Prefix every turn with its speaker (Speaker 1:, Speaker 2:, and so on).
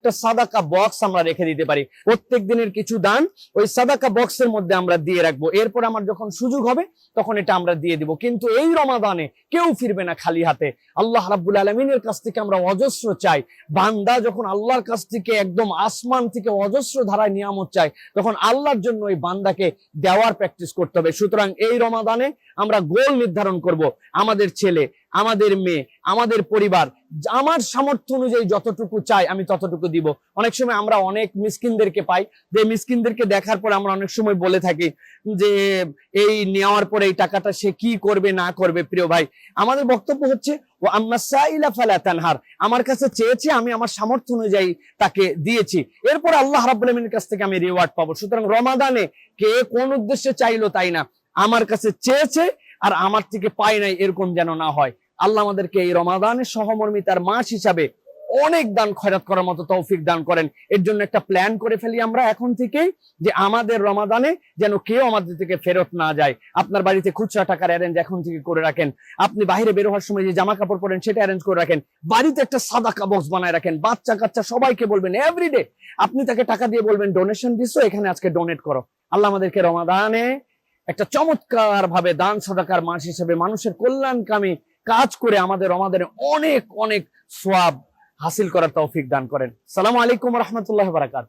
Speaker 1: একটা সাদাকা বক্স আমরা রেখে দিতে পারি। প্রত্যেক দিনের কিছু দান ওই সাদাকা বক্সের মধ্যে আমরা দিয়ে রাখব। এরপর আমার যখন সুযোগ হবে, তখন এটা আমরা দিয়ে দিব। কিন্তু এই রমাদানে কেউ ফিরবে না খালি হাতে। আল্লাহ রাব্বুল আলমিনের কাছ থেকে আমরা অজস্র চাই। বান্দা যখন আল্লাহর কাছ থেকে একদম আসমান থেকে অজস্র ধারায় নিয়ামত চায়, তখন আল্লাহর জন্য ওই বান্দাকে দেওয়ার প্র্যাকটিস করতে হবে। সুতরাং এই রমাদানে আমরা গোল নির্ধারণ করব। আমাদের ছেলে আমাদের মেয়ে, আমাদের পরিবার, আমার সামর্থ্য অনুযায়ী যতটুকু চাই আমি ততটুকু দিব। অনেক সময় আমরা অনেক মিসকিনদেরকে পাই, যে মিসকিনদেরকে দেখার পর আমরা অনেক সময় বলে থাকি যে, এই নেওয়ার পরে এই টাকাটা সে কি করবে, না করবে? প্রিয় ভাই, আমাদের বক্তব্য হচ্ছে ও আম্মা সাইলা ফালা তানহার। আমার কাছে চেয়েছে, আমি আমার সামর্থ্য অনুযায়ী তাকে দিয়েছি। এরপর আল্লাহ রাব্বুল কাছ থেকে আমি রিওয়ার্ড পাবো। সুতরাং রমাদানে কে কোন উদ্দেশ্যে চাইলো তাই না, আমার কাছে চেয়েছে আর আমার থেকে পাই নাই এরকম যেন না হয়। আল্লাহ আমাদেরকে এই রমাদানের সহমর্মিতার মাস হিসাবে অনেক দান খয়রাত করার মতো তৌফিক দান করেন। এর জন্য একটা প্ল্যান করে ফেলি আমরা এখন থেকেই যে আমাদের রমাদানে যেন কেউ আমাদের থেকে ফেরত না যায়। আপনার বাড়িতে খুচরা টাকার অ্যারেঞ্জ এখন থেকে করে রাখেন। আপনি বাইরে বের হওয়ার সময় যে জামা কাপড় পরেন সেটা অ্যারেঞ্জ করে রাখেন। বাড়িতে একটা সাদা বক্স বানায় রাখেন। বাচ্চা কাচ্চা সবাইকে বলবেন এভরিডে আপনি তাকে টাকা দিয়ে বলবেন ডোনেশন দিছো, এখানে আজকে ডোনেট করো। আল্লাহ আমাদেরকে রমাদানে একটা চমৎকার ভাবে দান, সদাকার মাস হিসেবে মানুষের কল্যাণকামী কাজ করে আমাদের আমাদের অনেক অনেক সোয়াব হাসিল করার তৌফিক দান করেন। সালাম আলাইকুম রহমতুল্লাহ বারাকাত